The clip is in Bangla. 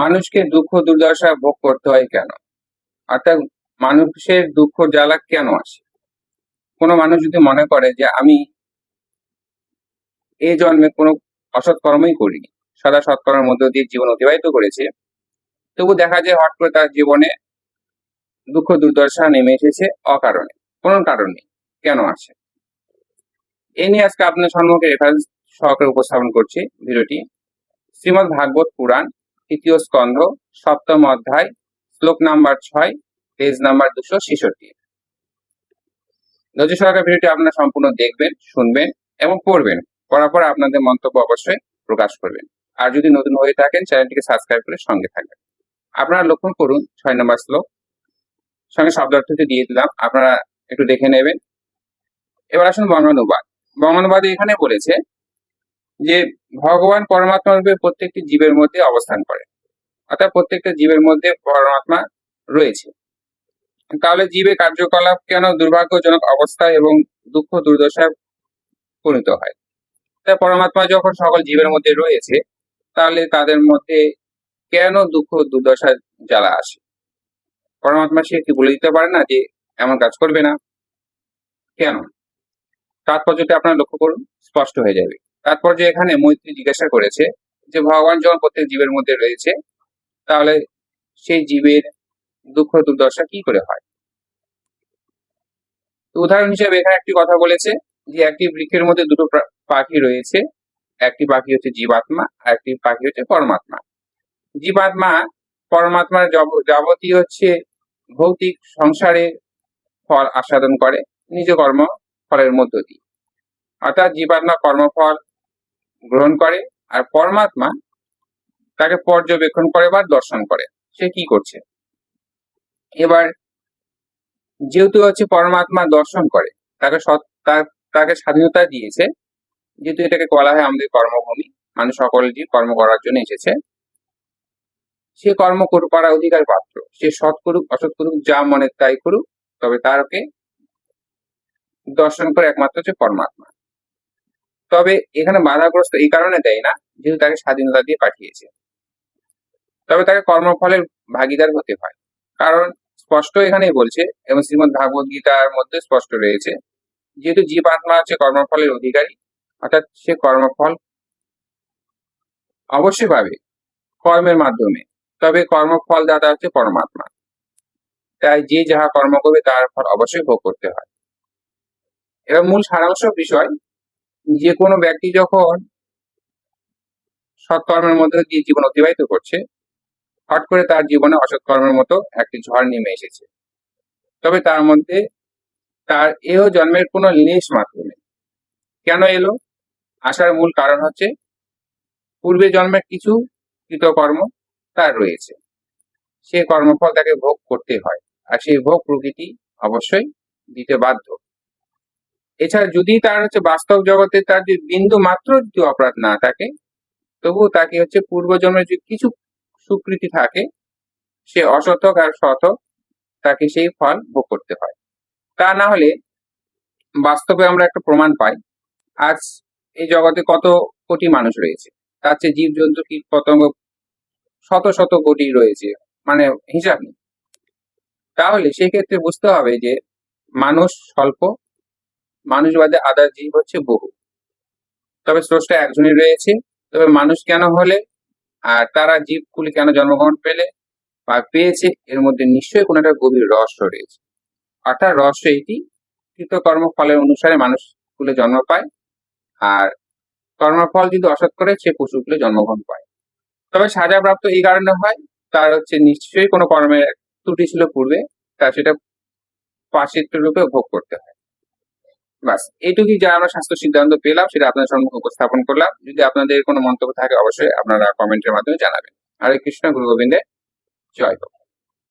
মানুষকে দুঃখ দুর্দশা ভোগ করতে হয় কেন? অর্থাৎ মানুষের দুঃখ জ্বালা কেন আসে? কোনো মানুষ যদি মনে করে যে আমি এই জন্মে কোনো অসৎ কর্মই করিনি, সদা সৎকর্মের মধ্য দিয়ে জীবন অতিবাহিত করেছে, তবু দেখা যায় হট করে তার জীবনে দুঃখ দুর্দশা নেমে এসেছে অকারণে, কোনো কারণ নেই, কেন আসে? এই নিয়ে আজকে আপনার সম্মুখে রেফারেন্স সহকারে উপস্থাপন করছি, ভিডিওটি শ্রীমদ ভাগবত পুরাণ তৃতীয় স্কন্ধ, সপ্তম অধ্যায়, শ্লোক নাম্বার ছয়, পেজ নাম্বার দুশো ছেষট্টি। ধৈর্য সহকারে ভিডিওটি আপনারা সম্পূর্ণ দেখবেন, শুনবেন এবং পড়বেন। পড়ার পর আপনাদের মন্তব্য অবশ্যই প্রকাশ করবেন। আর যদি নতুন হয়ে থাকেন, চ্যানেলটিকে সাবস্ক্রাইব করে সঙ্গে থাকবেন। আপনারা লক্ষ্য করুন, ছয় নম্বর শ্লোক। সঙ্গে শব্দার্থটি দিয়ে দিলাম, আপনারা একটু দেখে নেবেন। এবার আসুন বঙ্গানুবাদ বঙ্গানুবাদে এখানে বলেছে যে ভগবান পরমাত্মা রূপে প্রত্যেকটি জীবের মধ্যে অবস্থান করে। অর্থাৎ প্রত্যেকটা জীবের মধ্যে পরমাত্মা রয়েছে। তাহলে জীবের কার্যকলাপ কেন দুর্ভাগ্যজনক অবস্থা এবং দুঃখ দুর্দশায় পরিণত হয়? তাই পরমাত্মা যখন সকল জীবের মধ্যে রয়েছে, তাহলে তাদের মধ্যে কেন দুঃখ দুর্দশা জ্বালা আসে? পরমাত্মা সে কি বলে দিতে পারে না যে এমন কাজ করবে না? কেন? তাৎপর্যটি আপনারা লক্ষ্য করুন, স্পষ্ট হয়ে যাবে। তাৎপর্য এখানে মৈত্রী জিজ্ঞাসা করেছে যে, ভগবান যখন প্রত্যেক জীবের মধ্যে রয়েছে, তাহলে সেই জীবের দুঃখ দুর্দশা কি করে হয়? উদাহরণ হিসেবে এখানে একটি কথা বলেছে যে, একটি বৃক্ষের মধ্যে দুটো পাখি রয়েছে। একটি পাখি হচ্ছে জীবাত্মা আর একটি পাখি হচ্ছে পরমাত্মা। জীবাত্মা পরমাত্মার যাবতীয় হচ্ছে ভৌতিক সংসারে ফল আস্বাদন করে, নিজ কর্ম ফলের মধ্য দিয়ে। অর্থাৎ জীবাত্মা কর্মফল গ্রহণ করে আর পরমাত্মা তাকে পর্যবেক্ষণ করে বা দর্শন করে। সে কি করছে? এবার যেহেতু হচ্ছে পরমাত্মা দর্শন করে, তাকে তাকে স্বাধীনতা দিয়েছে, যেহেতু এটাকে বলা হয় আমাদের কর্মভূমি, মানুষ সকল জীব কর্ম করার জন্য এসেছে, সে কর্ম কর- করার অধিকার পাত্র। সে সৎ করুক, অসৎ করুক, যা মনে তাই করুক, তবে তারকে দর্শন করে একমাত্র হচ্ছে পরমাত্মা। তবে এখানে বাধাগ্রস্ত এই কারণে দেয় না, যেহেতু তাকে স্বাধীনতা দিয়ে পাঠিয়েছে। তবে তাকে কর্মফলের ভাগিদার হতে হয়। কারণ স্পষ্ট এখানেই বলছে, এবং শ্রীমদ ভাগবত গীতার মধ্যে স্পষ্ট রয়েছে, যেহেতু জীব আত্মা হচ্ছে কর্মফলের অধিকারী, অর্থাৎ সে কর্মফল অবশ্যই পাবে কর্মের মাধ্যমে। তবে কর্মফল দাতা হচ্ছে পরমাত্মা। তাই যে যাহা কর্ম করবে, তার ফল অবশ্যই ভোগ করতে হয়। এবার মূল সারাংশ বিষয় যে কোনো ব্যক্তি যখন সৎকর্মের মধ্যে দিয়ে জীবন অতিবাহিত করছে, হট করে তার জীবনে অসৎকর্মের মতো একটি ঝড় নেমে এসেছে। তবে তার মধ্যে তার এও জন্মের কোনো লেশ মাত্র নেই। কেন এলো? আসার মূল কারণ হচ্ছে পূর্বে জন্মের কিছু কৃতকর্ম তার রয়েছে। সে কর্মফল তাকে ভোগ করতে হয়, আর সেই ভোগ প্রকৃতি অবশ্যই দিতে বাধ্য। এছাড়া যদি তার হচ্ছে বাস্তব জগতে তার যে বিন্দু মাত্র যদি অপরাধ না থাকে, তবুও তাকে হচ্ছে পূর্বজন্মের যে কিছু সুকৃতি থাকে, সে হোক আর শতক তাকে সেই ফল ভোগ করতে হয়। তা না হলে বাস্তবে আমরা একটা প্রমাণ পাই, আজ এই জগতে কত কোটি মানুষ রয়েছে, তার চেয়ে জীবজন্তু কীট পতঙ্গ শত শত কোটি রয়েছে মানে হিসাব নেই। তাহলে সেই ক্ষেত্রে বুঝতে হবে যে মানুষ স্বল্প মানুষ বাদে আদার জীব হচ্ছে বহু। তবে স্রষ্টা একজনই রয়েছে, তবে মানুষ কেন হলে? আর তারা জীবগুলি কেন জন্মগ্রহণ পেলে? বা পেয়েছে? এর মধ্যে নিশ্চয়ই কোনো একটা গভীর রহস্য রয়েছে। অর্থাৎ রহস্য এটি, কৃতকর্ম ফলের অনুসারে মানুষ কুলে জন্ম পায়, আর কর্মফল যদি অসৎ করে, সে পশুকুলে জন্মগ্রহণ পায়। তবে সাজাপ্রাপ্ত এই কারণে হয়, তার হচ্ছে নিশ্চয়ই কোনো কর্মের ত্রুটি ছিল পূর্বে, তার সেটা পাশিত্ব রূপে ভোগ করতে হয়। বাস, এইটুকুই যা আমরা স্বাস্থ্য সিদ্ধান্ত পেলাম, সেটা আপনাদের সম্মুখে উপস্থাপন করলাম। যদি আপনাদের কোনো মন্তব্য থাকে, অবশ্যই আপনারা কমেন্টের মাধ্যমে জানাবেন। হরে কৃষ্ণ গুরু গোবিন্দে জয় হোক।